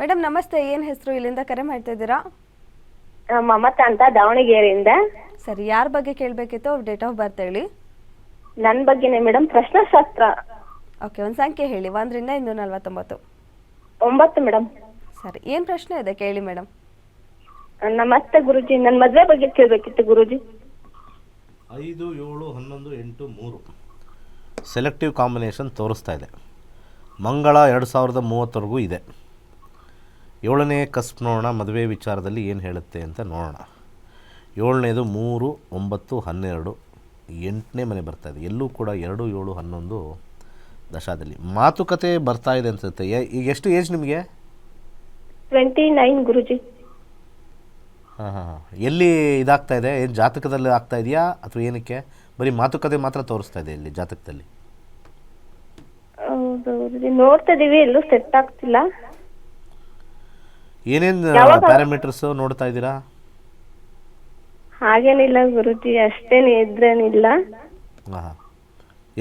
Madam ನಮಸ್ತೆ. ಏನು ಹೆಸರು? ಇಲ್ಲಿಂದ ಕರೆ ಮಾಡ್ತಾ ಇದ್ದೀರಾ? ಆ, ಮಮತಾ ಅಂತ ದಾವಣಗೆರೆಯಿಂದ. ಸರಿ ಯಾರ ಬಗ್ಗೆ ಕೇಳಬೇಕಿತ್ತು? ಅವ್ರ ಡೇಟ್ ಆಫ್ ಬರ್ತ್ ಹೇಳಿ. ನನ್ನ ಬಗ್ಗೆನೇ ಮೇಡಮ್ ಪ್ರಶ್ನಾಶಾಸ್ತ್ರ. ಓಕೆ ಒಂದು ಸಂಖ್ಯೆ ಹೇಳಿ. ಒಂದರಿಂದ ಇನ್ನೂರ ನಲ್ವತ್ತೊಂಬತ್ತು. ಒಂಬತ್ತು ಮೇಡಮ್. ಸರಿ ಏನು ಪ್ರಶ್ನೆ ಇದೆ? ಕೇಳಿ ಮೇಡಮ್. ನಮಸ್ತೆ ಗುರುಜಿ. ನನ್ನ ಮದ್ವೆ ಬಗ್ಗೆ ಕೇಳಬೇಕಿತ್ತು ಗುರುಜಿ. ಐದು ಏಳು ಹನ್ನೊಂದು ಎಂಟು ಮೂರು. ಸೆಲೆಕ್ಟಿವ್ ಕಾಂಬಿನೇಷನ್ ತೋರಿಸ್ತಾ ಇದೆ. ಮಂಗಳ ಎರಡು ಸಾವಿರದ ಮೂವತ್ತರೆಗೂ ಇದೆ. ಏಳನೇ ಕಸ್ಪ್ ನೋಡೋಣ ಮದುವೆ ವಿಚಾರದಲ್ಲಿ ಏನು ಹೇಳುತ್ತೆ ಅಂತ ನೋಡೋಣ. ಏಳನೇದು ಮೂರು ಒಂಬತ್ತು ಹನ್ನೆರಡು ಎಂಟನೇ ಮನೆ ಬರ್ತಾ ಇದೆ. ಎಲ್ಲೂ ಕೂಡ ಎರಡು ಏಳು ಹನ್ನೊಂದು ದಶಾದಲ್ಲಿ. ಮಾತುಕತೆ ಬರ್ತಾ ಇದೆ ಅನ್ಸುತ್ತೆ. ಈಗ ಎಷ್ಟು ಏಜ್ ನಿಮಗೆ? Twenty nine guruji. ಹಾಂ ಹಾಂ ಹಾಂ. ಎಲ್ಲಿ ಇದಾಗ್ತಾ ಇದೆ? ಏನು ಜಾತಕದಲ್ಲಿ ಆಗ್ತಾ ಇದೆಯಾ? ಅಥವಾ ಏನಕ್ಕೆ? ಬರೀ ಮಾತುಕತೆ ಮಾತ್ರ ತೋರಿಸ್ತಾ ಇದೆ ಇಲ್ಲಿ ಜಾತಕದಲ್ಲಿ. ನೋಡ್ತಾ ಇದೀವಿ ಎಲ್ಲೂ ಸೆಟ್ ಆಗ್ತಿಲ್ಲ. ಏನೇನು ಪ್ಯಾರಾಮೀಟರ್ಸ್ ನೋಡ್ತಾ ಇದ್ದೀರಾ? ಹಾಗೇನಿಲ್ಲ ಗುರುಜಿ ಅಷ್ಟೇನೆ ಇದ್ರೇನಿಲ್ಲ. ಹಾಂ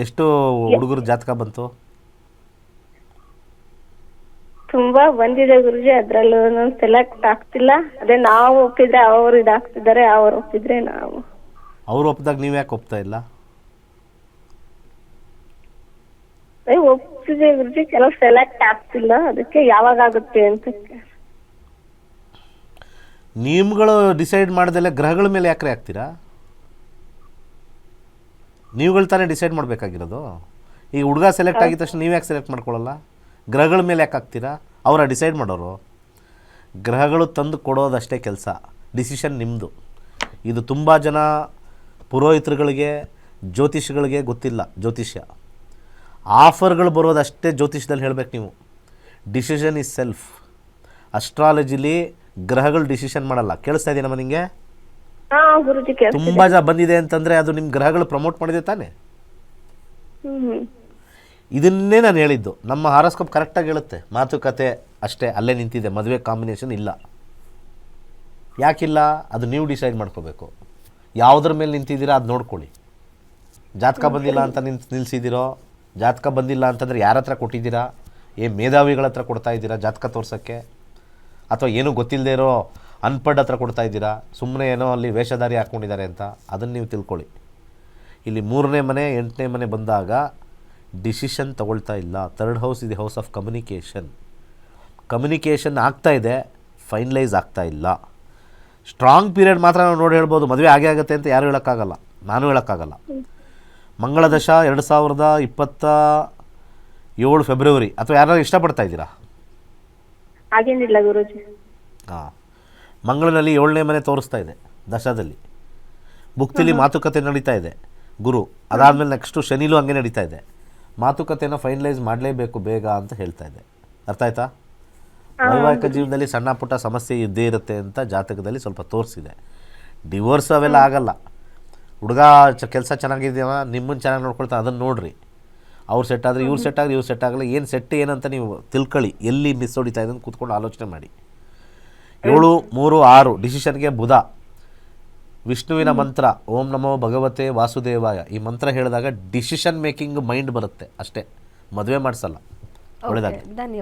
ಎಷ್ಟು ಹುಡುಗರು ಜಾತಕ ಬಂತು? ತುಂಬಾ ಬಂದಿದೆ ಗುರುಜಿ ಅದ್ರಲ್ಲೂ ಸೆಲೆಕ್ಟ್ ಆಗ್ತಿಲ್ಲ. ಅದೇ ನಾವು ಒಪ್ಪಿದ್ರೆ ಅವರು ಇದಾಗ್ತಿದ್ದಾರೆ ಅವ್ರು ಒಪ್ಪಿದ್ರೆ ನಾವು. ಅವ್ರು ಒಪ್ಪಿದಾಗ ನೀವು ಯಾಕೆ ಒಪ್ತಾ ಇಲ್ಲ? ಏ ಒಪ್ಪಿದೆ ಗುರುಜಿ ಕೆಲವು ಸೆಲೆಕ್ಟ್ ಆಗ್ತಿಲ್ಲ ಅದಕ್ಕೆ ಯಾವಾಗ ಆಗುತ್ತೆ ಅಂತ. ನಿಮ್ಗಳು ಡಿಸೈಡ್ ಮಾಡ್ದಲ್ಲೇ ಗ್ರಹಗಳ ಮೇಲೆ ಯಾಕ್ರೆ ಆಗ್ತೀರಾ ನೀವುಗಳು ತಾನೇ ಡಿಸೈಡ್ ಮಾಡಬೇಕಾಗಿರೋದು? ಈಗ ಹುಡುಗ ಸೆಲೆಕ್ಟ್ ಆಗಿದ ತಕ್ಷಣ ನೀವು ಯಾಕೆ ಸೆಲೆಕ್ಟ್ ಮಾಡ್ಕೊಳ್ಳಲ್ಲ? ಗ್ರಹಗಳ ಮೇಲೆ ಯಾಕೆ ಆಗ್ತೀರಾ ಅವರ ಡಿಸೈಡ್ ಮಾಡೋರು. ಗ್ರಹಗಳು ತಂದು ಕೊಡೋದಷ್ಟೇ ಕೆಲಸ. ಡಿಸಿಷನ್ ನಿಮ್ಮದು ಇದು ತುಂಬ ಜನ ಪುರೋಹಿತರುಗಳಿಗೆ, ಜ್ಯೋತಿಷಿಗಳಿಗೆ ಗೊತ್ತಿಲ್ಲ ಜ್ಯೋತಿಷ್ಯ. ಆಫರ್ಗಳು ಬರೋದಷ್ಟೇ ಜ್ಯೋತಿಷ್ಯದಲ್ಲಿ ಹೇಳಬೇಕು ನೀವು. ಡಿಸಿಷನ್ ಇಸ್ ಸೆಲ್ಫ್ ಅಸ್ಟ್ರಾಲಜಿಲಿ ಗ್ರಹಗಳು ಡಿಸಿಷನ್ ಮಾಡಲ್ಲ. ಕೇಳಿಸ್ತಾ ಇದೆಯಾ ನಿಮಗೆ ತುಂಬಾ ಗುರುಜಿ ಕೇಳ್ತಿದೆ ತುಂಬ ಜನ ಬಂದಿದೆ ಅಂತಂದ್ರೆ ಅದು ನಿಮ್ಮ ಗ್ರಹಗಳು ಪ್ರಮೋಟ್ ಮಾಡಿದೆ ತಾನೆ? ಹ್ಮ್ ಇದನ್ನೇ ನಾನು ಹೇಳಿದ್ದು. ನಮ್ಮ ಹಾರೋಸ್ಕೋಪ್ ಕರೆಕ್ಟಾಗಿ ಹೇಳುತ್ತೆ. ಮಾತುಕತೆ ಅಷ್ಟೇ ಅಲ್ಲೇ ನಿಂತಿದೆ. ಮದುವೆ ಕಾಂಬಿನೇಷನ್ ಇಲ್ಲ. ಯಾಕಿಲ್ಲ? ಅದು ನೀವು ಡಿಸೈಡ್ ಮಾಡ್ಕೋಬೇಕು. ಯಾವುದ್ರ ಮೇಲೆ ನಿಂತಿದ್ದೀರಾ ಅದು ನೋಡ್ಕೊಳ್ಳಿ. ಜಾತಕ ಬಂದಿಲ್ಲ ಅಂತ ನಿನ್ ನಿಲ್ಸಿದ್ದೀರೋ? ಜಾತಕ ಬಂದಿಲ್ಲ ಅಂತಂದ್ರೆ ಯಾರ ಹತ್ರ ಕೊಟ್ಟಿದ್ದೀರಾ? ಏ ಮೇಧಾವಿಗಳ ಹತ್ರ ಕೊಡ್ತಾ ಇದ್ದೀರಾ ಜಾತಕ ತೋರ್ಸೋಕ್ಕೆ? ಅಥವಾ ಏನೂ ಗೊತ್ತಿಲ್ಲದೆ ಇರೋ ಅನ್ಪಡ್ ಹತ್ರ ಕೊಡ್ತಾ ಇದ್ದೀರಾ ಸುಮ್ಮನೆ ಏನೋ ಅಲ್ಲಿ ವೇಷಧಾರಿ ಹಾಕ್ಕೊಂಡಿದ್ದಾರೆ ಅಂತ ಅದನ್ನು ನೀವು ತಿಳ್ಕೊಳ್ಳಿ. ಇಲ್ಲಿ ಮೂರನೇ ಮನೆ, ಎಂಟನೇ ಮನೆ ಬಂದಾಗ ಡಿಸಿಷನ್ ತಗೊಳ್ತಾ ಇಲ್ಲ. ಥರ್ಡ್ ಹೌಸ್ ಇದೆ ಹೌಸ್ ಆಫ್ ಕಮ್ಯುನಿಕೇಷನ್ ಕಮ್ಯುನಿಕೇಷನ್ ಆಗ್ತಾ ಇದೆ ಫೈನಲೈಸ್ ಆಗ್ತಾ ಇಲ್ಲ. ಸ್ಟ್ರಾಂಗ್ ಪೀರಿಯಡ್ ಮಾತ್ರ ನಾವು ನೋಡಿ ಹೇಳ್ಬೋದು. ಮದುವೆ ಆಗೇ ಆಗುತ್ತೆ ಅಂತ ಯಾರು ಹೇಳೋಕ್ಕಾಗಲ್ಲ. ನಾನು ಹೇಳೋಕ್ಕಾಗಲ್ಲ. ಮಂಗಳ ದಶ ಎರಡು ಸಾವಿರದ ಇಪ್ಪತ್ತ ಏಳು ಫೆಬ್ರವರಿ ಅಥವಾ ಯಾರು ಇಷ್ಟಪಡ್ತಾ ಇದ್ದೀರಾ? ಹಾಗೇನಿಲ್ಲ ಗುರುಜಿ. ಹಾಂ ಮಂಗಳನಲ್ಲಿ ಏಳನೇ ಮನೆ ತೋರಿಸ್ತಾ ಇದೆ ದಶದಲ್ಲಿ. ಭುಕ್ತಿಲಿ ಮಾತುಕತೆ ನಡೀತಾ ಇದೆ. ಗುರು ಅದಾದಮೇಲೆ ನೆಕ್ಸ್ಟು ಶನಿಲೂ ಹಂಗೆ ನಡೀತಾ ಇದೆ. ಮಾತುಕತೆನ ಫೈನಲೈಸ್ ಮಾಡಲೇಬೇಕು ಬೇಗ ಅಂತ ಹೇಳ್ತಾ ಇದೆ. ಅರ್ಥ ಆಯ್ತಾ? ವೈವಾಹಿಕ ಜೀವನದಲ್ಲಿ ಸಣ್ಣ ಪುಟ್ಟ ಸಮಸ್ಯೆ ಇದ್ದೇ ಇರುತ್ತೆ ಅಂತ ಜಾತಕದಲ್ಲಿ ಸ್ವಲ್ಪ ತೋರಿಸಿದೆ. ಡಿವೋರ್ಸ್ ಅವೆಲ್ಲ ಆಗಲ್ಲ. ಹುಡುಗ ಚ ಕೆಲಸ ಚೆನ್ನಾಗಿದೆಯವ ನಿಮ್ಮನ್ನು ಚೆನ್ನಾಗಿ ನೋಡ್ಕೊಳ್ತಾ ಅದನ್ನು ನೋಡ್ರಿ. ಅವ್ರು ಸೆಟ್ ಆದರೆ ಇವ್ರು ಸೆಟ್ ಆಗಲಿ ಇವ್ರು ಸೆಟ್ ಆಗಲ್ಲ. ಏನು ಸೆಟ್ ಏನಂತ ನೀವು ತಿಳ್ಕೊಳ್ಳಿ. ಎಲ್ಲಿ ಮಿಸ್ ಹೊಡಿತಾ ಇದೆ ಅಂತ ಕೂತ್ಕೊಂಡು ಆಲೋಚನೆ ಮಾಡಿ. ಏಳು ಮೂರು ಆರು ಡಿಸಿಷನ್ಗೆ ಬುಧ. ವಿಷ್ಣುವಿನ ಮಂತ್ರ ಓಂ ನಮೋ ಭಗವತೆ ವಾಸುದೇವಾಯ. ಈ ಮಂತ್ರ ಹೇಳಿದಾಗ ಡಿಸಿಷನ್ ಮೇಕಿಂಗ್ ಮೈಂಡ್ ಬರುತ್ತೆ ಅಷ್ಟೇ. ಮದುವೆ ಮಾಡಿಸಲ್ಲ. ಒಳ್ಳೆದಾಗಿ ಧನ್ಯವಾದ.